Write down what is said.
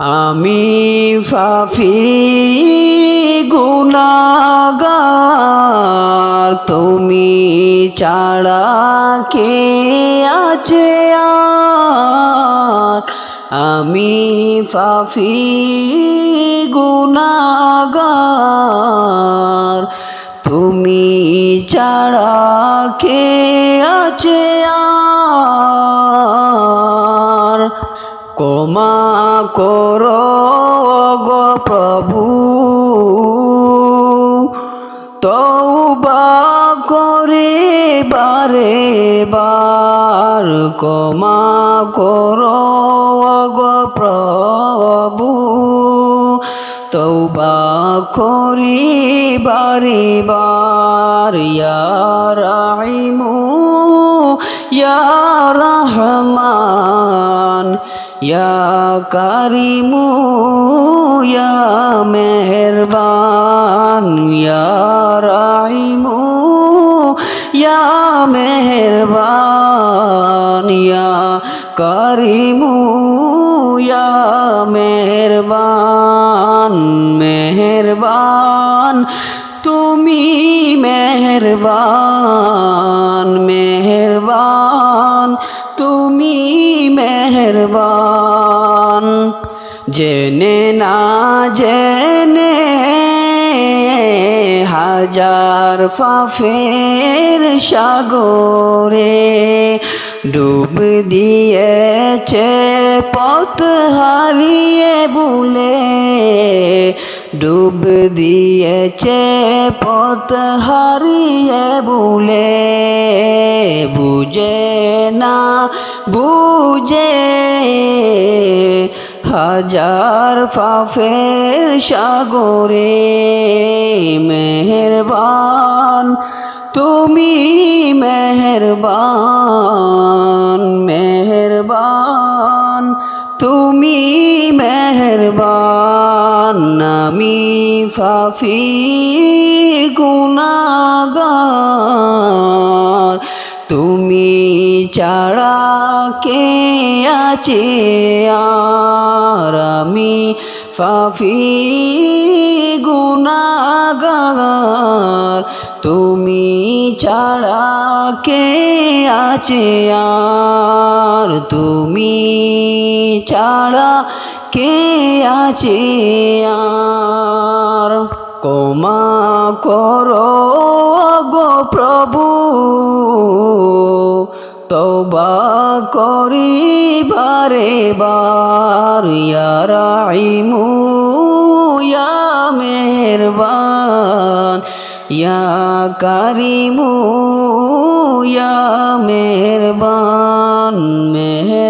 আমি ফাফি গুনাগার তুমি ছাড়া কে আছে আমি ফাফি গুনাগার তুমি ছাড়া কে আছে ক্ষমা করো গো প্রভু। তৌবা করে বারে বার ক্ষমা করো গো প্রভু। তৌবা করি বারে বার ইয়ার আইমু ইয়া রহমান। ইয়া কারিমু ইয়া মেহরবান ইয়া রাইমু ইয়া মেহরবান ইয়া কারিমু ইয়া মেহরবান মেহরবান তুমি মেহরবান মেহরবান তুমি মেহরবান। জেনে না জেনে হাজার ফাফের সাগরে ডুব দিয়েছে পথ হারিয়ে বলে ডুব দিয়েছে পথ হারিয়ে বলে বুঝে না, বুঝে। হাজার ফাফের সাগরে মেহরবান, তুমি মেহরবান মেহরবান, তুমি মেহরবান। আমি ফাফি গুনাগার। তুমি ছাড়া কে আছে আর? আমি ফাফি গুনাগার। তুমি ছাড়া কে আছে আর? তুমি ছাড়া কে আছে আর? কমা করো গো প্রভু তৌবা করি বারে। বার ইয়ারাইমু ইয়া মেহরবান। ইয়া কারিমু, ইয়া মেহরবান। মেহরবান